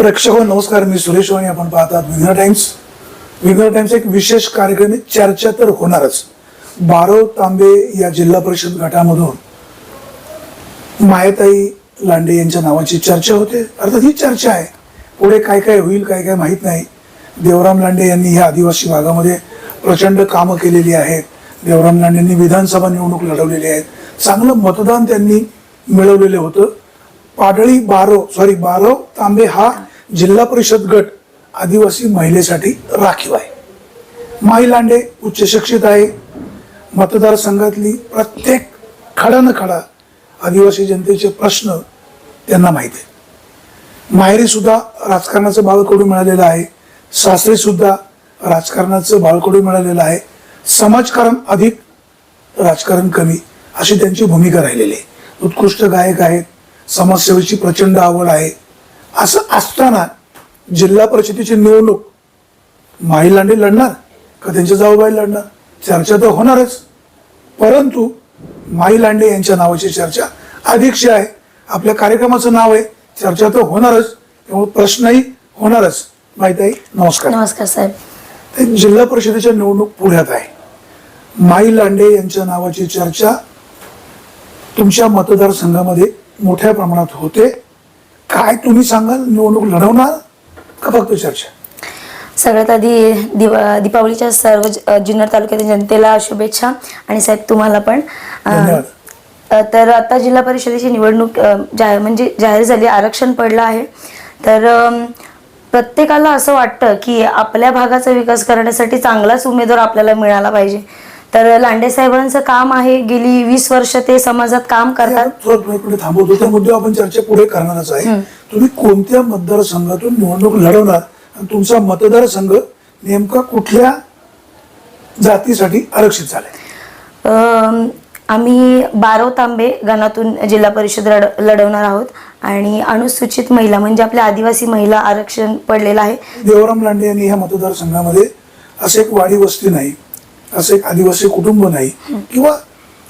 प्रेक्षक नमस्कार मी सुरेश वाणी. आपण पाहतात विघ्न टाइम्स. विघ्न टाइम्स एक विशेष कार्यक्रम चर्चा तर होणारच. बारो तांबे या जिल्हा परिषद गटामधून मायताई लांडे यांच्या नावाची चर्चा होते. अर्थात ही चर्चा आहे. पुढे काय काय होईल काय काय माहीत नाही. देवराम लांडे यांनी ह्या आदिवासी भागामध्ये प्रचंड कामं केलेली आहेत. देवराम लांडेंनी विधानसभा निवडणूक लढवलेली आहेत. चांगलं मतदान त्यांनी मिळवलेलं होतं. पाडळी बारो सॉरी बारो तांबे हा जिल्हा परिषद गट आदिवासी महिलेसाठी राखीव आहे. माई लांडे उच्च शिक्षित आहे. मतदारसंघातली प्रत्येक खडा न खडा आदिवासी जनतेचे प्रश्न त्यांना माहीत आहे माहेरी सुद्धा राजकारणाचं बाळकडू मिळालेलं आहे. सासरी सुद्धा राजकारणाचं बाळकडू मिळालेलं आहे. समाजकारण अधिक राजकारण कमी अशी त्यांची भूमिका राहिलेली आहे. उत्कृष्ट गायक आहेत. समाजसेवेची प्रचंड आवड आहे. असं असताना जिल्हा परिषदेची निवडणूक माई लांडे लढणार का त्यांच्या जाऊबाई लढणार? चर्चा तर होणारच. परंतु माई लांडे यांच्या नावाची चर्चा अधिकशी आहे. आपल्या कार्यक्रमाचं नाव आहे. चर्चा तर होणारच. त्यामुळे प्रश्नही होणारच. माहिती आहे नमस्कार. नमस्कार साहेब. ते जिल्हा परिषदेच्या निवडणूक पुढ्यात आहे. माई लांडे यांच्या नावाची चर्चा तुमच्या मतदारसंघामध्ये मोठ्या प्रमाणात होते. काय तुम्ही सांगाल? निवडणूक लढवणार का फक्त चर्चा? सगळ्यात आधी दिवा दीपावलीच्या सर्व जुन्नर तालुक्यातील जनतेला शुभेच्छा आणि साहेब तुम्हाला पण धन्यवाद. तर आता जिल्हा परिषदेची निवडणूक अ, जाहीर म्हणजे जाहीर झाली आरक्षण पडलं आहे. तर अम, प्रत्येकाला असं वाटतं की आपल्या भागाचा विकास करण्यासाठी चांगलाच उमेदवार आपल्याला मिळाला पाहिजे. तर लांडे साहेबांचं काम आहे गेली वीस वर्ष ते समाजात काम करतात. थांबवतो. त्या मुद्द्यावर आपण चर्चा पुढे करणारच आहे. तुम्ही कोणत्या मतदारसंघातून निवडणूक लढवणार? आणि तुमचा मतदारसंघ नेमका कुठल्या जातीसाठी आरक्षित झालाय? आम्ही बारो तांबे गणातून जिल्हा परिषद लढ लढवणार आहोत. आणि अनुसूचित महिला म्हणजे आपल्या आदिवासी महिला आरक्षण पडलेलं आहे. देवराम लांडे यांनी ह्या मतदारसंघामध्ये असं एक वाडी वस्ती नाही. असं एक आदिवासी कुटुंब नाही. किंवा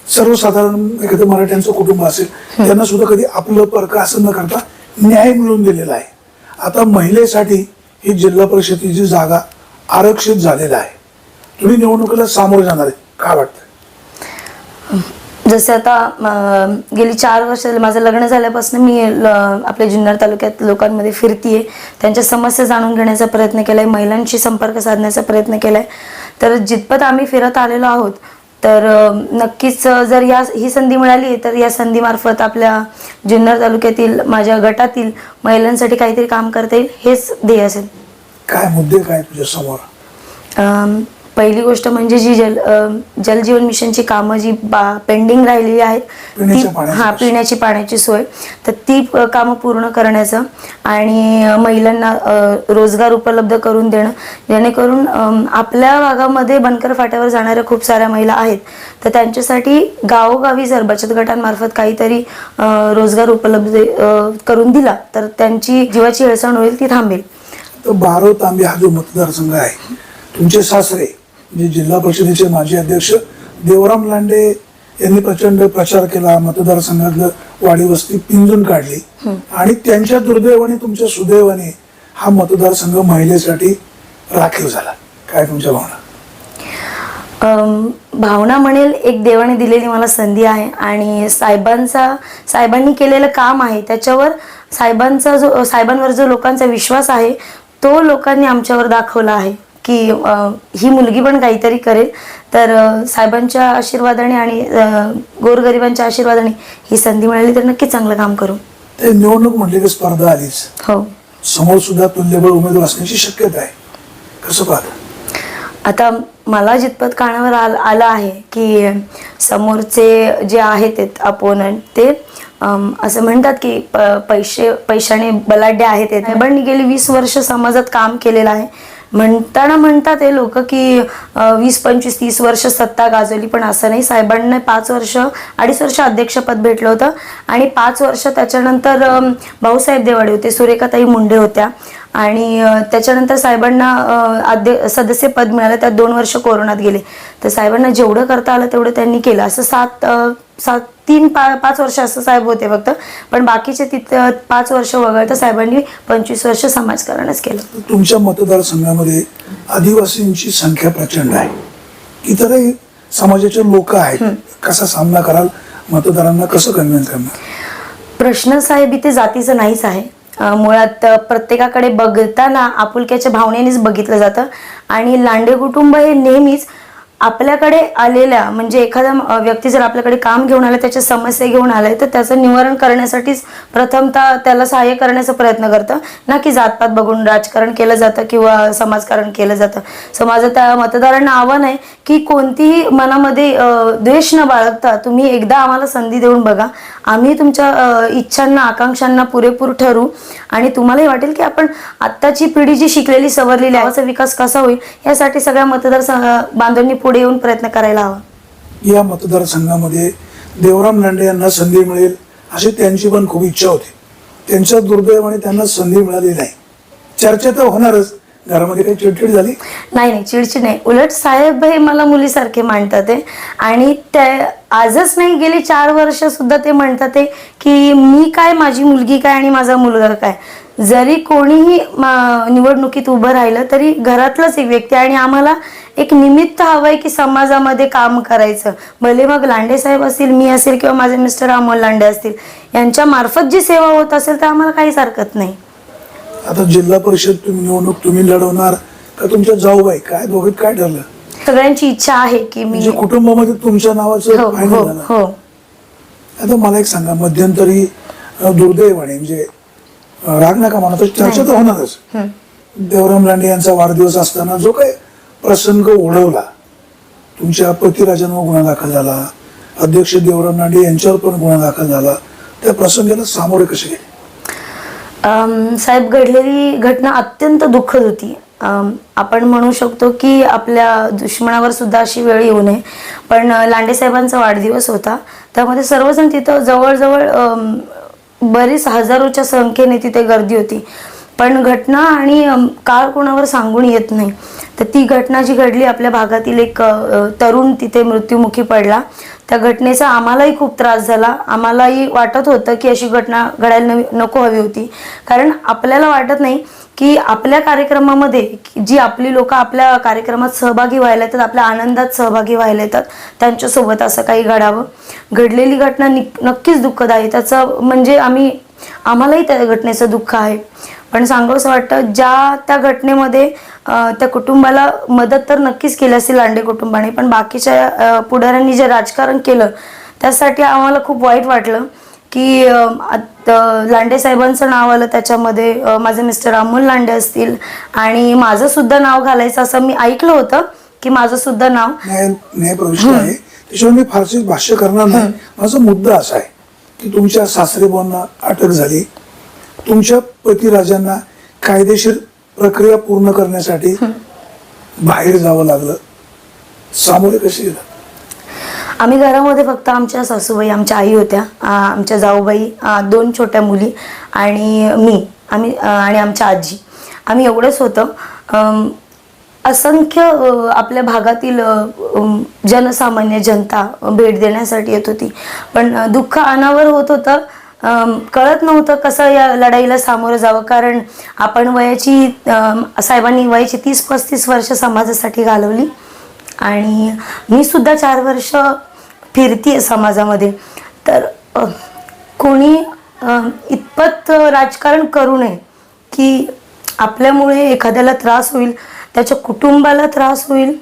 सर्वसाधारण एखादं मराठ्यांचं कुटुंब असेल त्यांना सुद्धा कधी आपलं परक असं न करता न्याय मिळवून दिलेला आहे. आता महिलेसाठी ही जिल्हा परिषदेची जागा आरक्षित झालेला आहे. तुम्ही निवडणुकीला सामोरे जाणार आहे. काय वाटतं जसं आता गेली चार वर्ष माझं लग्न झाल्यापासून मी आपल्या जुन्नर तालुक्यात लोकांमध्ये फिरतीये. त्यांच्या समस्या जाणून घेण्याचा प्रयत्न केलाय महिलांशी संपर्क साधण्याचा प्रयत्न केलाय. तर जितपत आम्ही फिरत आलेलो आहोत तर नक्कीच जर या ही संधी मिळाली तर या संधीमार्फत आपल्या जुन्नर तालुक्यातील माझ्या गटातील महिलांसाठी काहीतरी काम करता येईल हेच ध्येय असेल. काय मुद्दे काय तुझ्या समोर अम, पहिली गोष्ट म्हणजे जी जल जलजीवन मिशनची कामं जी बा पेंडिंग राहिलेली आहेत ती हा. पिण्याची पाण्याची सोय. तर ती कामं पूर्ण करण्याचं आणि महिलांना रोजगार उपलब्ध करून देणं. जेणेकरून आपल्या भागामध्ये बनकर फाट्यावर जाणाऱ्या खूप साऱ्या महिला आहेत. तर त्यांच्यासाठी गावोगावी जर बचत गटांमार्फत काहीतरी रोजगार उपलब्ध करून दिला तर त्यांची जीवाची हेळसांड होईल ती थांबेल. तर बारो तांबे हा जो मतदारसंघ आहे तुमचे सासरे म्हणजे जिल्हा परिषदेचे माजी अध्यक्ष देवराम लांडे यांनी प्रचंड प्रचार केला मतदारसंघातलं वाडी वस्ती पिंजून काढली. आणि त्यांच्या दुर्दैवाने तुमच्या सुदैवाने हा मतदारसंघ महिलेसाठी राखीव झाला. काय तुमच्या भावना? भावना म्हणेल एक देवाने दिलेली मला संधी आहे आणि साहेबांचा साहेबांनी केलेलं काम आहे. त्याच्यावर साहेबांचा जो साहेबांवर जो लोकांचा विश्वास आहे तो लोकांनी आमच्यावर दाखवला आहे. की ही मुलगी पण काहीतरी करेल. तर साहेबांच्या आशीर्वादाने आणि गोरगरिबांच्या आशीर्वादाने ही संधी मिळाली तर नक्की चांगलं काम करू. ते निवडणूक म्हटली की स्पर्धा आलीच. हो. समोर सुद्धा तुल्यबळ उमेदवार असण्याची शक्यता आहे. कसं पाहता? आता मला जितपत कानावर आल आलं आहे की समोरचे जे आहेत अपोनंट ते असं म्हणतात की प पैसे पैशाने बलाढ्य आहेत ते साहेबांनी गेली वीस वर्ष समाजात काम केलेलं आहे. म्हणताना म्हणतात हे लोक की वीस पंचवीस तीस वर्ष सत्ता गाजवली पण असं नाही. साहेबांना पाच वर्ष अडीच वर्ष अध्यक्षपद भेटलं होतं आणि पाच वर्ष त्याच्यानंतर भाऊसाहेब देवाडे होते सुरेखाताई मुंडे होत्या. आणि त्याच्यानंतर साहेबांना अध्य सदस्य पद मिळालं त्यात दोन वर्ष कोरोनात गेले. तर साहेबांना जेवढं करता आलं तेवढं त्यांनी केलं. असं सात सात तीन पा पाच वर्ष असं साहेब होते फक्त. पण बाकीचे तिथं पाच वर्ष वगळता साहेबांनी पंचवीस वर्ष समाजकारणच केलं. तुमच्या मतदारसंघामध्ये आदिवासींची संख्या प्रचंड आहे. इतरही समाजाचे लोक आहेत. कसा सामना कराल? मतदारांना कसं कन्व्हिन्स करणार? प्रश्न साहेब इथे जातीचं नाहीच आहे. मुळात प्रत्येकाकडे बघताना आपुलक्याच्या भावनेनेच बघितलं जातं. आणि लांडे कुटुंब हे नेहमीच आपल्याकडे आलेल्या म्हणजे एखादा व्यक्ती जर आपल्याकडे काम घेऊन आला त्याच्या समस्या घेऊन आलाय तर त्याचं निवारण करण्यासाठीच प्रथमतः त्याला सहाय्य करण्याचा प्रयत्न करतं. ना की जातपात बघून राजकारण केलं जातं किंवा समाजकारण केलं जातं. सो माझं त्या मतदारांना आव्हान आहे की कोणतीही मनामध्ये द्वेष न बाळगता तुम्ही एकदा आम्हाला संधी देऊन बघा. आम्ही तुमच्या इच्छांना आकांक्षांना पुरेपूर ठरू आणि तुम्हालाही वाटेल की आपण आत्ताची पिढी जी शिकलेली सवरलेली आहे विकास कसा होईल यासाठी सगळ्या मतदार बांधवांनी पुढे येऊन प्रयत्न करायला हवा. या मतदारसंघामध्ये देवराम लांडे यांना संधी मिळेल अशी त्यांची पण खूप इच्छा होती. त्यांच्या दुर्दैवाने त्यांना संधी मिळाली नाही. चर्चा तर होणारच. घरामध्ये काही चिडचिड झाली? नाही नाही चिडचिड नाही. उलट साहेब हे मला मुलीसारखे मांडतात आणि ते आजच नाही गेली चार वर्ष सुद्धा ते म्हणतात की मी काय माझी मुलगी काय आणि माझा मुलगा काय? जरी कोणीही निवडणुकीत उभं राहिलं तरी घरातलंच एक व्यक्ती आणि आम्हाला एक निमित्त हवंय की समाजामध्ये काम करायचं. भले मग लांडे साहेब असतील मी असेल किंवा माझे मिस्टर अमोल लांडे असतील यांच्या मार्फत जी सेवा होत असेल तर आम्हाला काहीच हरकत नाही. आता जिल्हा परिषद तुम्ही निवडणूक तुम्ही लढवणार का तुमच्या जाऊबाई काय दोघीत काय ठरलं? सगळ्यांची इच्छा आहे की मी म्हणजे कुटुंबामध्ये तुमच्या नावाचं हो हो हो. आता मला एक सांगा मध्यंतरी दुर्दैवाने म्हणजे राग नका म्हणा तर चर्चा तर होणारच. देवराम लांडे यांचा वाढदिवस असताना जो काही प्रसंग ओढवला तुमच्या पतिराजांवर गुन्हा दाखल झाला अध्यक्ष देवराम लांडे यांच्यावर पण गुन्हा दाखल झाला त्या प्रसंगाला सामोरे कसे गेले? साहेब घडलेली घटना अत्यंत दुःखद होती. आपण म्हणू शकतो की आपल्या दुश्मनावर सुद्धा अशी वेळ येऊ नये. पण लांडे साहेबांचा वाढदिवस होता. त्यामध्ये सर्वजण तिथं जवळजवळ बरीच हजारोच्या संख्येने तिथे गर्दी होती. पण घटना आणि काळ कोणावर सांगून येत नाही. तर ती घटना जी घडली आपल्या भागातील एक तरुण तिथे मृत्युमुखी पडला. त्या घटनेचा आम्हालाही खूप त्रास झाला. आम्हालाही वाटत होतं की अशी घटना घडायला नवी- नको हवी होती. कारण आपल्याला वाटत नाही की आपल्या कार्यक्रमामध्ये जी आपली लोक आपल्या कार्यक्रमात सहभागी व्हायला येतात आपल्या आनंदात सहभागी व्हायला येतात त्यांच्यासोबत असं काही घडावं. घडलेली घटना नक्कीच दुःखद आहे त्याचं म्हणजे आम्ही आम्हालाही त्या घटनेचं दुःख आहे. पण सांगावंसं वाटतं ज्या त्या घटनेमध्ये त्या कुटुंबाला मदत तर नक्कीच केली असेल लांडे कुटुंबाने पण बाकीच्या पुढाऱ्यांनी जे राजकारण केलं त्यासाठी आम्हाला खूप वाईट वाटलं. की लांडे साहेबांचं नाव आलं त्याच्यामध्ये माझे मिस्टर अमोल लांडे असतील आणि माझं सुद्धा नाव घालायचं असं मी ऐकलं होतं की माझं सुद्धा नाव. आहे. त्याच्यावर मी फारसे भाष्य करणार नाही. माझा मुद्दा असा आहे की तुमच्या सासरेबांना अटक झाली. तुमच्या पतिराजांना कायदेशीर प्रक्रिया पूर्ण करण्यासाठी बाहेर जावं लागलं. सामोरे कसे गेलं आम्ही घरामध्ये फक्त आमच्या सासूबाई आमच्या आई होत्या आमच्या जाऊबाई दोन छोट्या मुली आणि मी आम्ही आणि आमच्या आजी. आम्ही एवढंच होतं. असंख्य आपल्या भागातील जनसामान्य जनता भेट देण्यासाठी येत होती. पण दुःख अनावर होत होतं. कळत नव्हतं कसं या लढाईला सामोरं जावं. कारण आपण वयाची साहेबांनी वयाची तीस पस्तीस वर्ष समाजासाठी घालवली. आणि मी सुद्धा चार वर्ष फिरतीये समाजामध्ये. तर कोणी इतपत राजकारण करू नये की आपल्यामुळे एखाद्याला त्रास होईल त्याच्या कुटुंबाला त्रास होईल.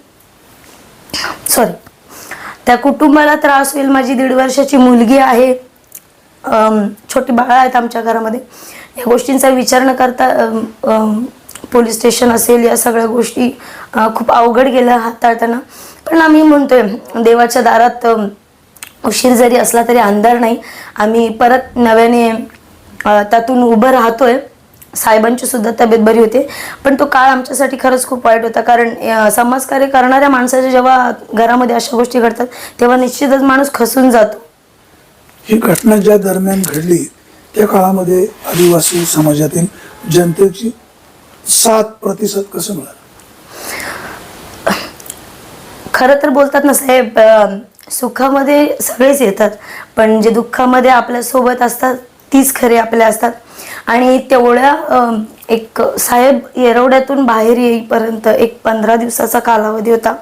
सॉरी त्या कुटुंबाला त्रास होईल. माझी दीड वर्षाची मुलगी आहे. छोटी बाळं आहेत आमच्या घरामध्ये. या गोष्टींचा विचार न करता पोलीस स्टेशन असेल या सगळ्या गोष्टी खूप अवघड गेल्या हाताळताना. पण आम्ही म्हणतोय देवाच्या दारात उशीर जरी असला तरी अंधार नाही. आम्ही परत नव्याने त्यातून उभं राहतोय. साहेबांची सुद्धा तब्येत बरी होते. पण तो काळ आमच्यासाठी खरंच खूप वाईट होता. कारण समाजकार्य करणाऱ्या माणसाच्या जेव्हा घरामध्ये अशा गोष्टी घडतात तेव्हा निश्चितच माणूस खसून जातो. ही घटना ज्या दरम्यान घडली त्या काळामध्ये आदिवासी समाजातील जनतेची सात प्रतिसाद कसं मिळालं? खरं तर बोलतात ना साहेब सुखामध्ये सगळेच येतात पण जे दुःखामध्ये आपल्यासोबत असतात तीच खरे आपल्या असतात. आणि तेवढ्या एक साहेब येरवड्यातून बाहेर येईपर्यंत एक पंधरा दिवसाचा कालावधी होता.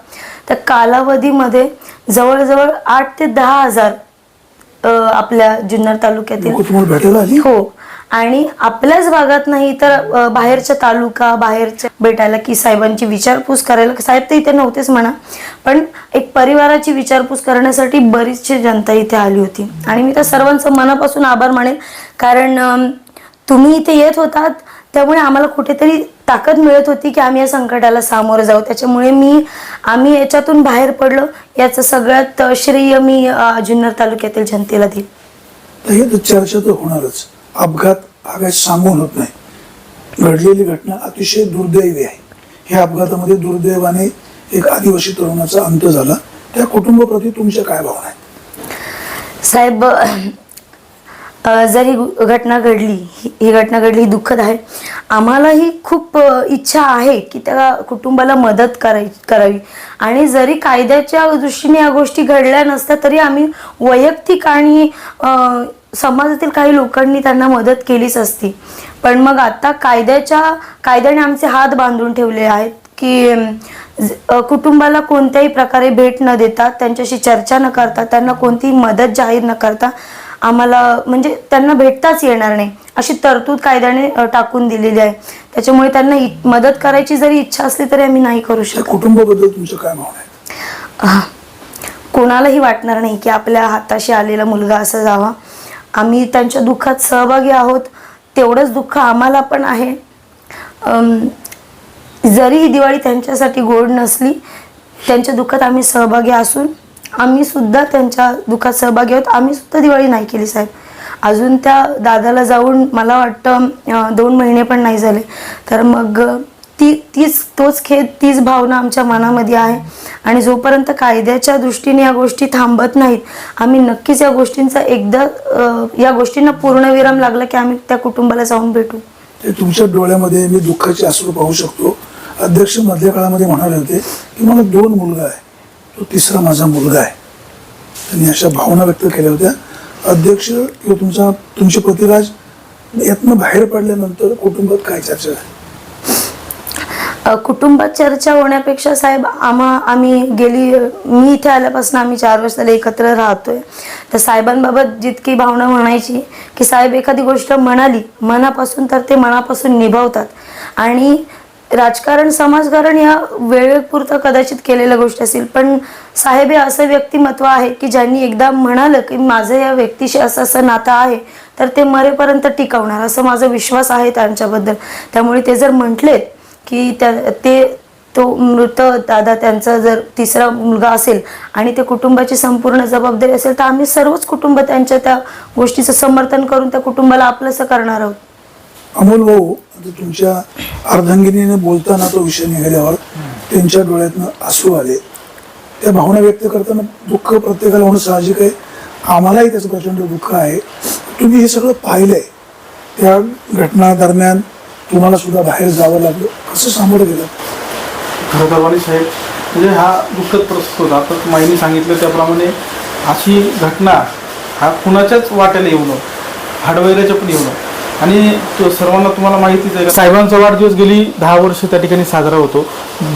त्या कालावधीमध्ये जवळजवळ आठ ते दहा हजार आपल्या जुन्नर तालुक्यातील हो. आणि आपल्याच भागात नाही तर बाहेरच्या तालुका बाहेरच्या भेटायला की साहेबांची विचारपूस करायला. साहेब तर इथे नव्हतेच म्हणा पण एक परिवाराची विचारपूस करण्यासाठी बरीचशी जनता इथे आली होती. आणि मी त्या सर्वांचं मनापासून आभार मानेन कारण तुम्ही इथे येत होतात त्यामुळे आम्हाला कुठेतरी ताकद मिळत होती की आम्ही या संकटाला सामोरं जाऊ. त्याच्यामुळे मी आम्ही याच्यातून बाहेर पडलो. याचं सगळ्यात श्रेय मी जुन्नर तालुक्यातील जनतेला देईल चर्चा तर होणारच. अपघात हा काही सांगून होत नाही. घडलेली घटना अतिशय दुर्दैवी आहे. ह्या अपघातामध्ये दुर्दैवाने एक आदिवासी तरुणाचा अंत झाला. त्या कुटुंबाप्रती तुमच्या काय भावना आहेत? साहेब जरी घटना घडली ही घटना घडली ही दुःखद आहे. आम्हालाही खूप इच्छा आहे की त्या कुटुंबाला मदत कराय करावी. आणि जरी कायद्याच्या दृष्टीने या गोष्टी घडल्या नसत्या तरी आम्ही वैयक्तिक आणि समाजातील काही लोकांनी त्यांना मदत केलीच असती. पण मग आता कायद्याच्या कायद्याने आमचे हात बांधून ठेवले आहेत की कुटुंबाला कोणत्याही प्रकारे भेट न देता त्यांच्याशी चर्चा न करता त्यांना कोणतीही मदत जाहीर न करता आम्हाला म्हणजे त्यांना भेटताच येणार नाही. अशी तरतूद कायद्याने टाकून दिलेली आहे. त्याच्यामुळे त्यांना मदत करायची जरी इच्छा असली तरी आम्ही नाही करू शकत. कुटुंबाबद्दल तुमच्या काय आह. कोणालाही वाटणार नाही की आपल्या हाताशी आलेला मुलगा असा जावा. आम्ही त्यांच्या दुःखात सहभागी आहोत. तेवढंच दुःख आम्हाला पण आहे. जरी ही दिवाळी त्यांच्यासाठी गोड नसली त्यांच्या दुःखात आम्ही सहभागी असून आम्ही सुद्धा त्यांच्या दुःखात सहभागी आहोत. आम्ही सुद्धा दिवाळी नाही केली साहेब. अजून त्या दादाला जाऊन मला वाटतं दोन महिने पण नाही झाले. तर मग ती तीच तोच खेद तीच भावना आमच्या मनामध्ये आहे. आणि जोपर्यंत कायद्याच्या दृष्टीने या गोष्टी थांबत नाहीत आम्ही नक्कीच या गोष्टींचा एकदा या गोष्टींना पूर्णविराम लागला की आम्ही त्या कुटुंबाला जाऊन भेटू. ते तुमच्या डोळ्यामध्ये मी दुःखाचे अश्रू पाहू शकतो. अध्यक्ष मधल्या काळामध्ये म्हणाले होते की मला दोन मुलगा आहे. तो तिसरा माझा मुलगा आहे. त्यांनी अशा भावना व्यक्त केल्या होत्या. अध्यक्ष किंवा तुमचा तुमचे पतिराज यातनं बाहेर पडल्यानंतर कुटुंबात काय चर्चा आहे कुटुंबात चर्चा होण्यापेक्षा साहेब आम्हा आम्ही गेली मी इथे आल्यापासून आम्ही चार वर्ष झाले एकत्र राहतोय. तर साहेबांबाबत जितकी भावना म्हणायची की साहेब एखादी गोष्ट म्हणाली मनापासून तर ते मनापासून निभावतात. आणि राजकारण समाजकारण या वेळेपुरतं कदाचित केलेल्या गोष्टी असतील. पण साहेब हे असं व्यक्तिमत्व आहे की ज्यांनी एकदा म्हणालं की माझं या व्यक्तीशी असं असं नातं आहे तर ते मरेपर्यंत टिकवणार. असं माझा विश्वास आहे त्यांच्याबद्दल. त्यामुळे ते जर म्हटलेत की त्या ते तो मृत दादा त्यांचा जर तिसरा मुलगा असेल आणि ते कुटुंबाची संपूर्ण जबाबदारी असेल तर आम्ही सर्वच कुटुंब त्यांच्या त्या गोष्टीचं समर्थन करून त्या कुटुंबाला आपलंसं करणार आहोत. अमोल भाऊ आता तुमच्या अर्धांगिनीने बोलताना तो विषय निघाल्यावर त्यांच्या डोळ्यातनं आसू आले. त्या भावना व्यक्त करताना दुःख प्रत्येकाला होणं साहजिक आहे. आम्हालाही त्याचं प्रचंड दुःख आहे. तुम्ही हे सगळं पाहिलंय. त्या घटना दरम्यान तुम्हाला सुद्धा बाहेर जावं लागलं. कसं सामोरं गेलं? खरं साहेब म्हणजे हा दुःखद प्रसंग होता. आता माईने सांगितलं त्याप्रमाणे अशी घटना हा कुणाच्याच वाट्याला येऊ नये. हाडवैऱ्याच्या पण येऊ नये. आणि तो सर्वांना तुम्हाला माहितीच आहे साहेबांचा वाढदिवस गेली दहा वर्ष त्या ठिकाणी साजरा होतो.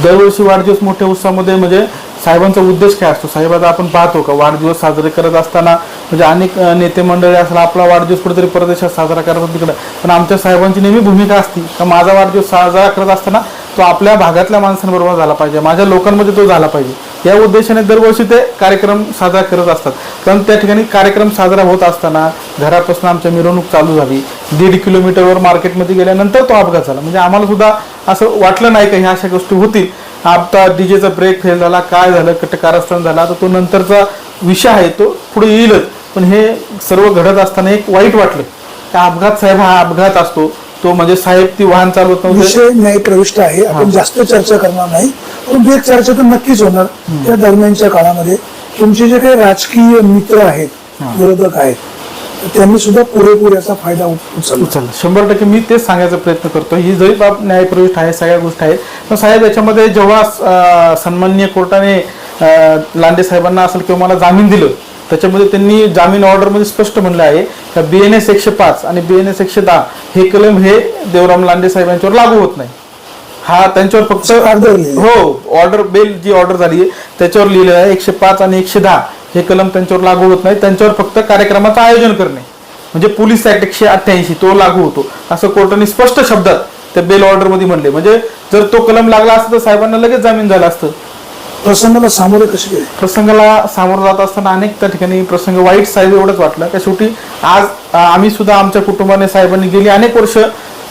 दरवर्षी वाढदिवस मोठ्या उत्साहामध्ये म्हणजे साहेबांचा उद्देश काय असतो? साहेबाचा आपण पाहतो का वाढदिवस साजरे करत असताना म्हणजे अनेक नेते मंडळी असला आपला वाढदिवस कुठेतरी परदेशात साजरा करतात तिकडं. पण आमच्या साहेबांची नेहमी भूमिका असती. का माझा वाढदिवस साजरा करत असताना तो आपल्या भागातल्या माणसांबरोबर झाला पाहिजे. माझ्या लोकांमध्ये तो झाला पाहिजे. या उद्देशाने दरवर्षी ते कार्यक्रम साजरा करत असतात. कारण त्या ठिकाणी कार्यक्रम साजरा होत असताना घरापासून आमच्या मिरवणूक चालू झाली. दीड किलोमीटरवर मार्केटमध्ये गेल्यानंतर तो अपघात झाला. म्हणजे आम्हाला सुद्धा असं वाटलं नाही का ह्या अशा गोष्टी होतील. आता डीजेचा ब्रेक फेल झाला काय झालं कट कारस्थान झाला तर तो नंतरचा विषय आहे तो पुढे येईलच. पण हे सर्व घडत असताना एक वाईट वाटलं. त्या अपघात साहेब हा अपघात असतो. तो म्हणजे साहेब ती वाहन चालवत विषय न्याय प्रविष्ट आहे. आपण जास्त चर्चा करणार नाही. परंतु एक चर्चा तर नक्कीच होणार त्या दरम्यानच्या काळामध्ये. तुमचे जे काही राजकीय मित्र आहेत विरोधक आहेत त्यांनी सुद्धा पुरेपूर याचा फायदा उच- उचलला. उचल शंभर टक्के मी तेच सांगायचा प्रयत्न करतो. ही जरी बाब न्यायप्रविष्ट आहे सगळ्या गोष्टी आहेत. पण साहेब याच्यामध्ये जेव्हा अं, सन्माननीय कोर्टाने लांडे साहेबांना असेल किंवा मला जामीन दिलं त्याच्यामध्ये त्यांनी जामीन ऑर्डरमध्ये स्पष्ट म्हणलं आहे का बी एन एस एकशे पाच आणि बी एन एस एकशे दहा हे कलम हे देवराम लांडे साहेब यांच्यावर लागू होत नाही. हा त्यांच्यावर फक्त. हो ऑर्डर बेल जी ऑर्डर झाली आहे त्याच्यावर लिहिलेलं आहे एकशे पाच आणि एकशे दहा हे कलम त्यांच्यावर लागू होत नाही. त्यांच्यावर फक्त कार्यक्रमाचं आयोजन करणे. म्हणजे पोलीस ऍक्ट एकशे अठ्ठ्याऐंशी तो लागू होतो. असं कोर्टाने स्पष्ट शब्दात त्या बेल ऑर्डरमध्ये म्हणले. म्हणजे जर तो कलम लागला असता तर साहेबांना लगेच जामीन झाला असतं. प्रसंगाला सामोरे कसे गेले? प्रसंगाला सामोरं जात असताना अनेक त्या ठिकाणी प्रसंग वाईट साहेब एवढंच वाटलं. त्या शेवटी आज आम्ही सुद्धा आमच्या कुटुंबाने साहेबांनी गेली अनेक वर्ष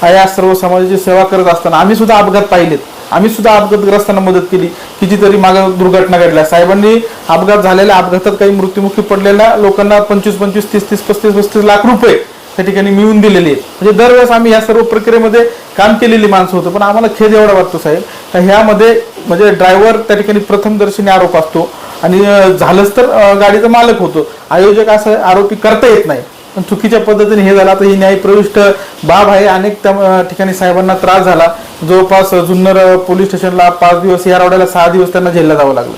या सर्व समाजाची सेवा करत असताना आम्ही सुद्धा अपघात पाहिलेत. आम्ही सुद्धा अपघातग्रस्तांना मदत केली. कितीतरी मागे दुर्घटना घडल्या. साहेबांनी अपघात झालेल्या अपघातात काही मृत्युमुखी पडलेल्या लोकांना पंचवीस पंचवीस तीस तीस पस्तीस पस्तीस लाख रुपये त्या ठिकाणी मिळवून दिलेले आहेत. म्हणजे दरवेळेस आम्ही या सर्व प्रक्रियेमध्ये काम केलेली माणसं होतो. पण आम्हाला खेद एवढा वाटतो साहेब का ह्यामध्ये म्हणजे ड्रायव्हर त्या ठिकाणी प्रथमदर्शनी आरोप असतो. आणि झालंच तर गाडीचा मालक होतो. आयोजक असं आरोपी करता येत नाही. पण चुकीच्या पद्धतीने हे झालं. आता ही न्यायप्रविष्ट बाब आहे. अनेक त्या ठिकाणी साहेबांना त्रास झाला. जवळपास जुन्नर पोलीस स्टेशनला पाच दिवस या रावड्याला सहा दिवस त्यांना झेलला जावं लागलं.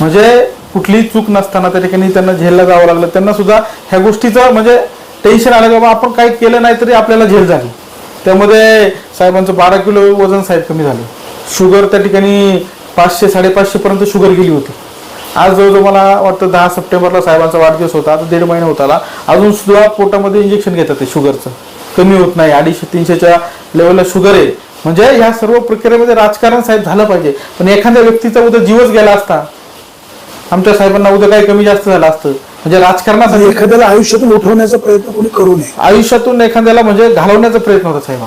म्हणजे कुठलीही चूक नसताना त्या ठिकाणी त्यांना झेलला जावं लागलं. त्यांना सुद्धा ह्या गोष्टीचं म्हणजे टेन्शन आलं की बाबा आपण काही केलं नाही तरी आपल्याला झेल झाली. त्यामध्ये साहेबांचं बारा किलो वजन साहेब कमी झालं. शुगर त्या ठिकाणी पाचशे साडेपाचशे पर्यंत शुगर गेली होती. आज जवळजवळ मला वाटतं दहा सप्टेंबरला साहेबांचा वाढदिवस होता आता दीड महिना होता आला. अजून सुद्धा पोटामध्ये इंजेक्शन घेतात ते शुगरचं. कमी होत नाही. अडीचशे तीनशेच्या लेवलला शुगर आहे. म्हणजे ह्या सर्व प्रक्रियेमध्ये राजकारण साहेब झालं पाहिजे. पण एखाद्या व्यक्तीचा उद्या जीवच गेला असता आमच्या साहेबांना उद्या काही कमी जास्त झालं असतं. म्हणजे राजकारणासाठी एखाद्याला आयुष्यातून उठवण्याचा प्रयत्न कोणी करू नये. आयुष्यातून एखाद्याला म्हणजे घालवण्याचा प्रयत्न होता साहेब.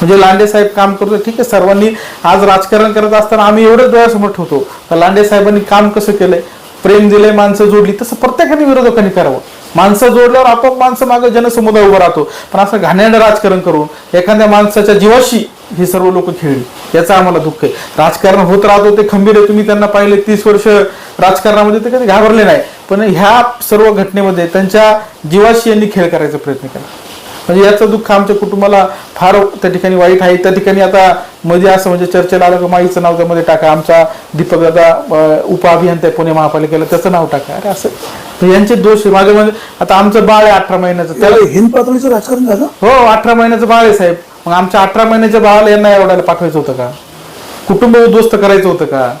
म्हणजे लांडे साहेब काम करतो ठीक आहे सर्वांनी आज राजकारण करत असताना आम्ही एवढंच डोळ्यासमोर ठेवतो. तर लांडे साहेबांनी काम कसं केलंय? प्रेम दिले माणसं जोडली तसं प्रत्येकाने विरोधकांनी करावं. माणसं जोडल्यावर आपोआप माणसं मागे जनसमुदाय उभं राहतो. पण असं घाणेरडं राजकारण करून एखाद्या माणसाच्या जीवाशी ही सर्व लोक खेळली याचं आम्हाला दुःख आहे. राजकारण होत राहतो ते खंबीर आहे. तुम्ही त्यांना पाहिले तीस वर्ष राजकारणामध्ये ते कधी घाबरले नाही. पण ह्या सर्व घटनेमध्ये त्यांच्या जीवाशी यांनी खेळ करायचा प्रयत्न केला. म्हणजे याचं दुःख आमच्या कुटुंबाला फार त्या ठिकाणी वाईट आहे. त्या ठिकाणी आता मध्ये असं म्हणजे चर्चेला आलं का माईचं नाव त्यामध्ये टाका. आमचा दीपक दादा उपअभियंता आहे पुणे महापालिकेला. त्याचं नाव टाका. अरे असं. यांचे दोष आहे. माझं म्हणजे आता आमचं बाळ आहे अठरा महिन्याचं. त्याला त्याला हिंद पातळीचं राजकारण झालं? हो अठरा महिन्याचं बाळ आहे साहेब. मग आमच्या अठरा महिन्याच्या बाळाला यांना एवढ्याला पाठवायचं होतं का? कुटुंब उद्ध्वस्त करायचं होतं का?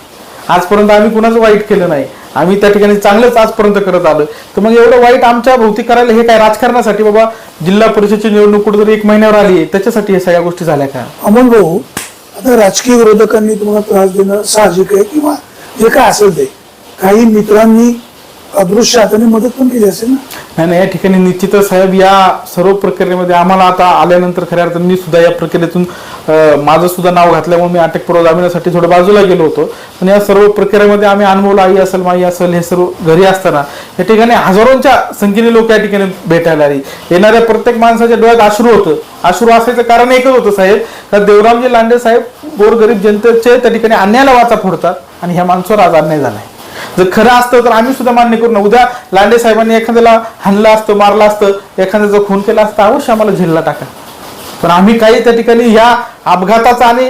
आजपर्यंत आम्ही कुणाचं वाईट केलं नाही. आम्ही त्या ठिकाणी चांगलंच आजपर्यंत करत आलो तर मग एवढं वाईट आमच्या भोवती करायला हे काय राजकारणासाठी बाबा जिल्हा परिषदेची निवडणूक कुठेतरी एक महिन्यावर आली त्याच्यासाठी हे सगळ्या गोष्टी झाल्या का? अमोल भाऊ आता राजकीय विरोधकांनी तुम्हाला त्रास देणं साहजिक आहे किंवा जे काय असेल ते. काही मित्रांनी अदृश्य हाताने मदत पण केली असेल ना? नाही नाही या ठिकाणी निश्चितच साहेब या सर्व प्रक्रियेमध्ये आम्हाला आता आल्यानंतर खऱ्या अर्थाने मी सुद्धा या प्रक्रियेतून अं, माझं सुद्धा नाव घातल्यामुळे मी अटकपूर्व जामिनासाठी थोडं बाजूला गेलो होतो. पण या सर्व प्रक्रियेमध्ये आम्ही अनुभवलं आई असेल माई असेल हे सर्व घरी असताना या ठिकाणी हजारोंच्या संख्येने लोक या ठिकाणी भेटायला आली. येणाऱ्या प्रत्येक माणसाच्या डोळ्यात अश्रू होतं. अश्रू असायचं कारण एकच होतं साहेब का देवरामजी लांडे साहेब गोरगरीब जनतेचे त्या ठिकाणी अन्यायाला वाचा फोडतात आणि ह्या माणसावर आज अन्याय झालाय. जर खरं असतं तर आम्ही सुद्धा मान्य करू ना. उद्या लांडे साहेबांनी एखाद्याला हाणलं असतं मारलं असतं एखाद्याचा खून केला असता अवश्य आम्हाला झेलला टाका. पण आम्ही काही त्या ठिकाणी या अपघाताचा आणि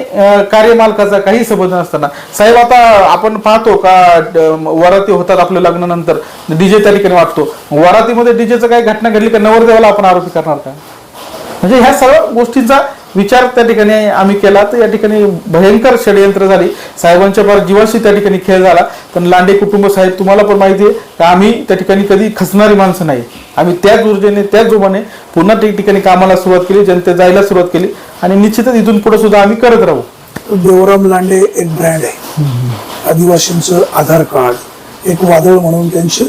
कार्यमालकाचा काही संबंध नसताना. साहेब आता आपण पाहतो का वराती होतात आपल्या लग्नानंतर. डीजे त्या ठिकाणी वाटतो वरातीमध्ये डीजेचं काही घटना घडली का? नवरदेवाला आपण आरोपी करणार का? म्हणजे ह्या सर्व गोष्टींचा विचार त्या ठिकाणी आम्ही केला. तर या ठिकाणी भयंकर षडयंत्र झाली. साहेबांच्या फार जीवाशी त्या ठिकाणी खेळ झाला. पण लांडे कुटुंब साहेब तुम्हाला पण माहिती आहे का आम्ही त्या ठिकाणी कधी खसणारी माणसं नाही. आम्ही त्याच ऊर्जेने त्याच जोमाने पुन्हा त्या ठिकाणी कामाला सुरुवात केली जनते जायला सुरुवात केली. आणि निश्चितच इथून पुढे सुद्धा आम्ही करत राहू. देवराम लांडे एक ब्रँड आहे. आदिवासींचं आधार कार्ड. एक वादळ म्हणून त्यांचे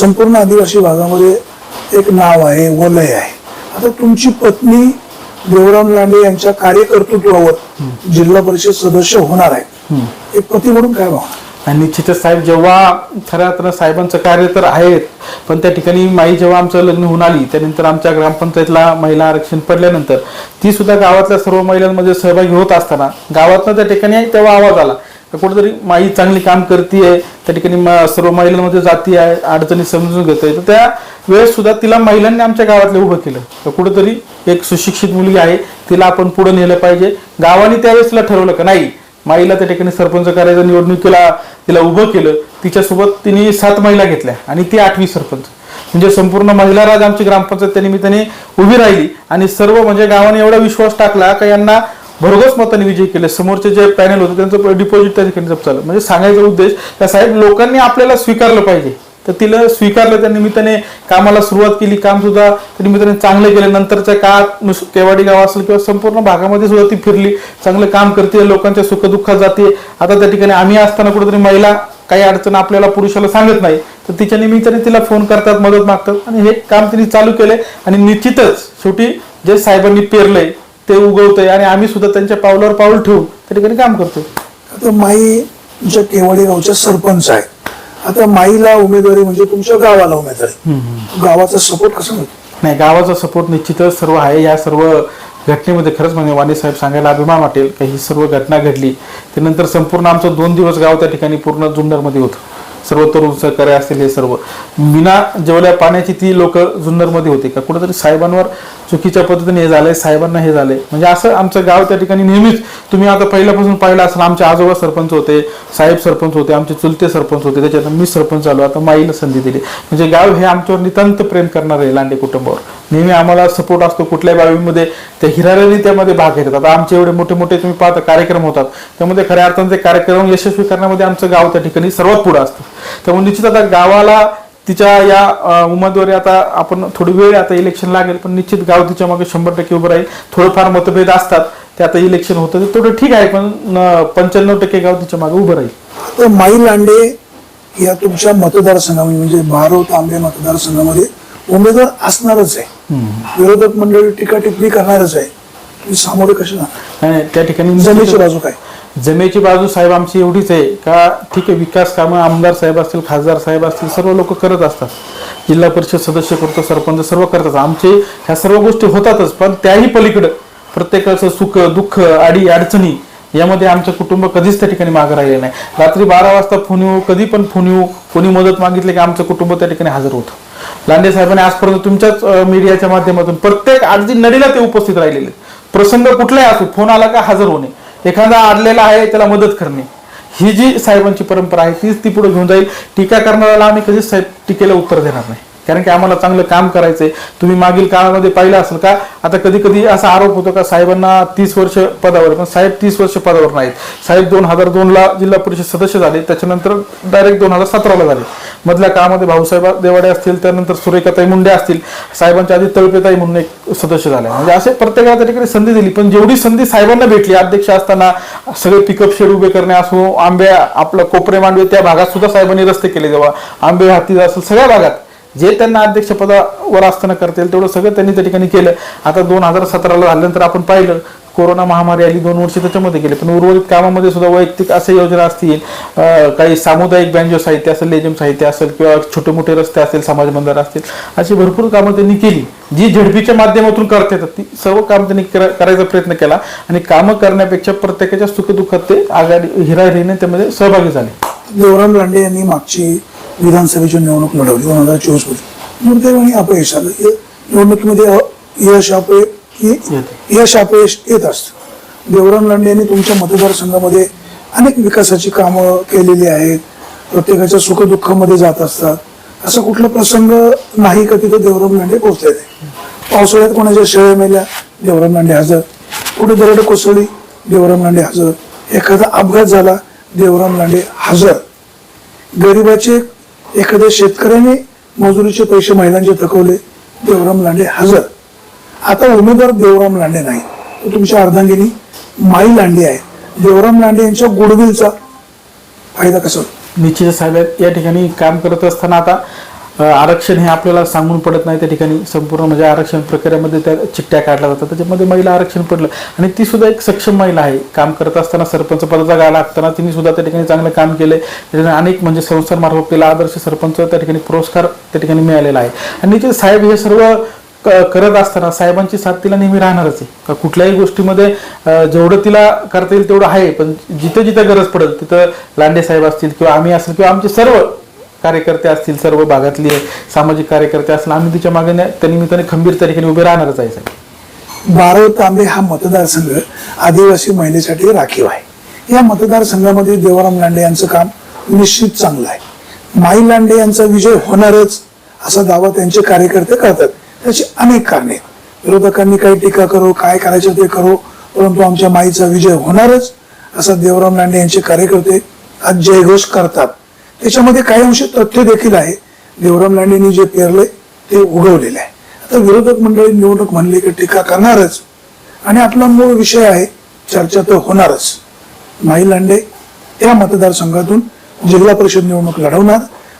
संपूर्ण आदिवासी भागामध्ये एक नाव आहे वलय आहे. आता तुमची पत्नी देवराम लांडे यांच्या कार्यकर्तृत्वावर जिल्हा परिषद सदस्य होणार आहे. एक पती म्हणून काय भावना? आणि निश्चितच साहेब जेव्हा खऱ्या अर्थानं साहेबांचं कार्य तर आहेत पण त्या ठिकाणी माई जेव्हा आमचं लग्न होऊन आली त्यानंतर आमच्या ग्रामपंचायतला महिला आरक्षण पडल्यानंतर ती सुद्धा गावातल्या सर्व महिलांमध्ये सहभागी होत असताना गावातनं त्या ठिकाणी तेव्हा आवाज आला. तर कुठेतरी माई चांगली काम करते त्या ठिकाणी सर्व महिलांमध्ये जाती आहे अडचणी समजून घेते तर त्या वेळेस सुद्धा तिला महिलांनी आमच्या गावातले उभं केलं. तर कुठेतरी एक सुशिक्षित मुलगी आहे तिला आपण पुढे नेलं पाहिजे. गावाने त्यावेळेस तिला ठरवलं का नाही माईला त्या ठिकाणी सरपंच करायचं निवडणुकीला तिला उभं केलं. तिच्यासोबत तिने सात महिला घेतल्या आणि ती आठवी सरपंच. म्हणजे संपूर्ण महिला राज आमची ग्रामपंचायत त्या निमित्ताने उभी राहिली आणि सर्व म्हणजे गावाने एवढा विश्वास टाकला का यांना भरघोस मताने विजय केले. समोरचे जे पॅनल होते त्यांचं डिपॉझिट त्या ठिकाणी जप्त झालं म्हणजे सांगायचा उद्देश त्या साहेब लोकांनी आपल्याला स्वीकारलं पाहिजे. तर तिला स्वीकारलं त्या निमित्ताने कामाला सुरुवात केली काम सुद्धा त्या निमित्ताने चांगलं केलं. नंतरच्या काळात नुस- केवाडी गाव असेल किंवा संपूर्ण भागामध्ये सुद्धा ती फिरली. चांगलं काम करते लोकांच्या सुखदुःखात जाते. आता त्या ठिकाणी आम्ही असताना कुठेतरी महिला काही अडचण आपल्याला पुरुषाला सांगत नाही. तर तिच्या निमित्ताने तिला फोन करतात मदत मागतात. आणि हे काम तिने चालू केले आणि निश्चितच शेवटी जे साहेबांनी पेरलंय ते उगवतंय आणि आम्ही सुद्धा त्यांच्या पावलावर पाऊल ठेवून त्या ठिकाणी काम करतोय. आता माई तुमच्या केवाडी गावच्या सरपंच आहे आता माईला उमेदवारी म्हणजे तुमच्या गावाला उमेदवारी. गावाचा सपोर्ट कसा मिळतो? नाही गावाचा सपोर्ट निश्चितच सर्व आहे. या सर्व घटनेमध्ये खरंच म्हणजे वाणी साहेब सांगायला अभिमान वाटेल की ही सर्व घटना घडली त्यानंतर संपूर्ण आमचं दोन दिवस गाव त्या ठिकाणी पूर्ण जुन्नरमध्ये होतं. सर्व तरुण सहकार्य असतील हे सर्व. विना जेवल्या पाण्याची ती लोक जुन्नरमध्ये होते का? कुठेतरी साहेबांवर चुकीच्या पद्धतीने हे झालंय साहेबांना हे झालंय. म्हणजे असं आमचं गाव त्या ठिकाणी नेहमीच तुम्ही आता पहिल्यापासून पाहिलं असेल आमचे आजोबा सरपंच होते साहेब सरपंच होते आमचे चुलते सरपंच होते त्याच्यानंतर मी सरपंच झालो आता माईला संधी दिली. म्हणजे गाव हे आमच्यावर नितांत प्रेम करणार आहे लांडे कुटुंबावर. नेहमी आम्हाला सपोर्ट असतो कुठल्याही बाबीमध्ये त्या हिराऱ्याने त्यामध्ये भाग घेतात. आता आमचे एवढे मोठे मोठे तुम्ही पाहता कार्यक्रम होतात. त्यामध्ये खऱ्या अर्थाने ते कार्यक्रम यशस्वी करण्यामध्ये आमचं गाव त्या ठिकाणी सर्वात पुढे असतं. त्यामुळे निश्चित आता गावाला तिच्या या उमेदवारी आता आपण थोडी वेळ आता इलेक्शन लागेल पण निश्चित गाव तिच्यामागे शंभर टक्के उभं राहील. थोडंफार मतभेद असतात ते आता इलेक्शन होतं ते थोडं ठीक आहे पण पंच्याण्णव टक्के गाव तिच्यामागे उभं राहील. आता माई लांडे या तुमच्या मतदारसंघामध्ये म्हणजे बारो तांबे मतदारसंघामध्ये उमेदवार असणारच आहे. विरोधक मंडळी टीका टिप्पणी करणारच आहे. सामोरे जाणार आणि त्या ठिकाणी जमेची निश्चितच- बाजू काय? जमेची बाजू साहेब आमची एवढीच आहे. का ठीक आहे विकास कामं आमदार साहेब असतील खासदार साहेब असतील सर्व लोक करत असतात. जिल्हा परिषद सदस्य करतो सरपंच सर्व करत असतात आमचे ह्या सर्व गोष्टी होतातच पण त्याही पलीकडं प्रत्येकाचं सुख दुःख अडी अडचणी यामध्ये आमचं कुटुंब कधीच त्या ठिकाणी मागं राहिलेलं नाही. रात्री बारा वाजता फोन येऊ कधी पण फोन येऊ कोणी मदत मागितली की आमचं कुटुंब त्या ठिकाणी हजर होतं. लांडे साहेबांनी आजपर्यंत तुमच्याच मीडियाच्या माध्यमातून प्रत्येक अगदी नडीला ते उपस्थित राहिलेले आहेत. प्रसंग कुठलाही असो फोन आला का हजर होणे. एखादा अडलेला आहे त्याला मदत करणे. ही जी साहेबांची परंपरा आहे तीच ती पुढे घेऊन जाईल. टीका करणाऱ्याला आम्ही कधीच साहेब टीकेला उत्तर देणार नाही. कारण की आम्हाला चांगलं काम करायचंय. तुम्ही मागील काळामध्ये पाहिलं असेल का? आता कधी कधी असा आरोप होतो का साहेबांना तीस वर्ष पदावर पण साहेब तीस वर्ष पदावर नाहीत. साहेब दोन हजार दोनला जिल्हा परिषद सदस्य झाले त्याच्यानंतर डायरेक्ट दोन हजार सतराला झाले. मधल्या काळामध्ये भाऊसाहेब देवाडे असतील त्यानंतर सुरेखाताई मुंडे असतील. साहेबांच्या आधी तळपेताई म्हणून एक सदस्य झाले. म्हणजे असे प्रत्येकाला त्या ठिकाणी संधी दिली पण जेवढी संधी साहेबांना भेटली अध्यक्ष असताना सगळे पिकअप शेड उभे करणे असो आंबे आपलं कोपरे मांडवे त्या भागात सुद्धा साहेबांनी रस्ते केले जेव्हा. आंबे हाती असेल सगळ्या भागात. जे त्यांना अध्यक्षपदावर असताना करता येईल तेवढं सगळं त्यांनी त्या ठिकाणी केलं. आता दोन हजार सतराला झाल्यानंतर आपण पाहिलं कोरोना महामारी आली दोन वर्ष त्याच्यामध्ये गेले. पण उर्वरित कामामध्ये सुद्धा वैयक्तिक असे योजना असतील काही सामुदायिक बँजो साहित्य असेल लेजम साहित्य असेल किंवा छोटे मोठे रस्ते असतील समाज मंदिर असतील अशी भरपूर कामं त्यांनी केली. जी झडपीच्या माध्यमातून करता येतात ती सर्व काम त्यांनी करायचा प्रयत्न केला. आणि कामं करण्यापेक्षा प्रत्येकाच्या सुखदुःखात ते आघाडी हिराहिरीने त्यामध्ये सहभागी झाले. देवराम लांडे यांनी मागची विधानसभेची निवडणूक लढवली दोन हजार चोवीसमध्ये. दुर्दैवाने अपयश आलं निवडणुकीमध्ये यश अपय यश अपयश येत असतं. देवराम लांडे यांनी तुमच्या मतदारसंघामध्ये अनेक विकासाची कामं केलेली आहेत. प्रत्येकाच्या सुखदुःखामध्ये जात असतात. असा कुठला प्रसंग नाही का तिथं देवराम लांडे पोहोचले पावसाळ्यात कोणाच्या शेळ्या मेल्या? देवराम लांडे हजर. कुठे दरड कोसळली? देवराम लांडे हजर. एखादा अपघात झाला? देवराम लांडे हजर. गरिबाचे एखाद्या शेतकऱ्याने मजुरीचे पैसे महिलांचे थकवले देवराम लांडे हजर. आता उमेदवार देवराम लांडे नाही. तर तुमच्या अर्धांगिनी माई लांडे आहे. देवराम लांडे यांच्या गुडविलचा फायदा कसा निश्चित साहेब या ठिकाणी काम करत असताना आता आरक्षण हे आपल्याला सांगून पडत नाही त्या ठिकाणी. संपूर्ण म्हणजे आरक्षण प्रक्रियेमध्ये त्या चिठ्ठ्या काढल्या जातात. त्याच्यामध्ये महिला आरक्षण पडलं. आणि ती सुद्धा एक सक्षम महिला आहे. काम करत असताना सरपंच पदाचा गाळा लागताना तिने सुद्धा त्या ठिकाणी चांगलं काम केलंय. त्याच्याने अनेक म्हणजे संस्थांमार्फत तिला आदर्श सरपंच त्या ठिकाणी पुरस्कार त्या ठिकाणी मिळालेला आहे. आणि ते साहेब हे सर्व क- करत असताना साहेबांची साथ तिला नेहमी राहणारच आहे. का कुठल्याही गोष्टीमध्ये जेवढं तिला करता येईल तेवढं आहे. पण जिथं जिथं गरज पडेल तिथं लांडे साहेब असतील किंवा आम्ही असेल किंवा आमचे सर्व कार्यकर्ते असतील सर्व भागातले सामाजिक कार्यकर्ते असतील आम्ही तिच्यामागे त्या निमित्ताने खंबीर तरीकेने उभे राहणारच आहे साहेब. बारव तांबे हा मतदारसंघ आदिवासी महिलेसाठी राखीव आहे. या मतदारसंघामध्ये देवाराम लांडे यांचं काम निश्चित चांगलं आहे. माई लांडे यांचा विजय होणारच असा दावा त्यांचे कार्यकर्ते करतात. त्याची अनेक कारणे विरोधकांनी काही टीका करो काय करायचं ते करो परंतु आमच्या माईचा विजय होणारच असा देवराम लांडे यांचे कार्यकर्ते आज जयघोष करतात. त्याच्यामध्ये काही अंश तथ्य देखील आहे. देवराम लांडेंनी जे पेरले ते उगवलेलं आहे. आता विरोधक मंडळी निवडणूक म्हणले की टीका करणारच. आणि आपला मूळ विषय आहे चर्चा तर होणारच. माई लांडे या मतदारसंघातून जिल्हा परिषद निवडणूक लढवणार.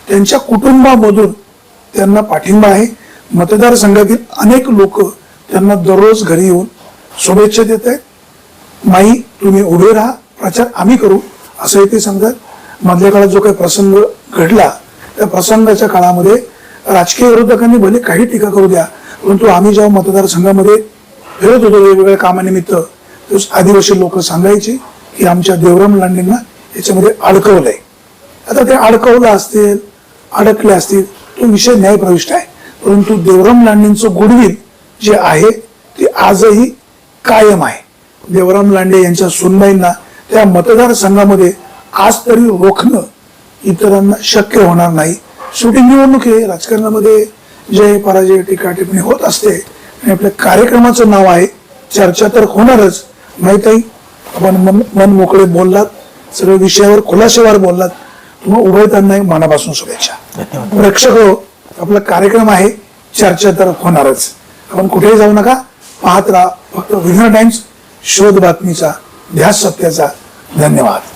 त्यांच्या कुटुंबामधून त्यांना पाठिंबा आहे. मतदारसंघातील अनेक लोक त्यांना दररोज घरी येऊन शुभेच्छा देत आहेत माई तुम्ही उभे राहा. प्रचार आम्ही करू. असंही ते सांगतात. मधल्या काळात जो काही प्रसंग घडला त्या प्रसंगाच्या काळामध्ये राजकीय विरोधकांनी भले काही टीका करू द्या परंतु आम्ही जेव्हा मतदारसंघामध्ये फिरत होतो वेगवेगळ्या कामानिमित्त तेव्हा आदिवासी लोक सांगायचे की आमच्या देवराम लांडेंना याच्यामध्ये अडकवलंय. आता ते अडकवलं असतील अडकले असतील तो विषय न्यायप्रविष्ट आहे. परंतु देवराम लांडेंचं गुडविल जे आहे ते आजही कायम आहे. देवराम लांडे यांच्या सुनबाईंना त्या मतदारसंघामध्ये आज तरी रोखणं इतरांना शक्य होणार नाही. शेवटी निवडणूक आहे. राजकारणामध्ये जय पराजय टीका टिप्पणी होत असते. आणि आपल्या कार्यक्रमाचं नाव आहे चर्चा तर होणारच. माहीत आहे आपण मन मन मोकळे बोललात. सर्व विषयावर खुलाशेवर बोललात. तुम्ही उभयतांना मनापासून शुभेच्छा. प्रेक्षक हो आपला कार्यक्रम आहे चर्चा तर होणारच. आपण कुठेही जाऊ नका. पाहत राहा फक्त विघ्न टाइम्स शोध बातमीचा ध्यास सत्याचा. धन्यवाद.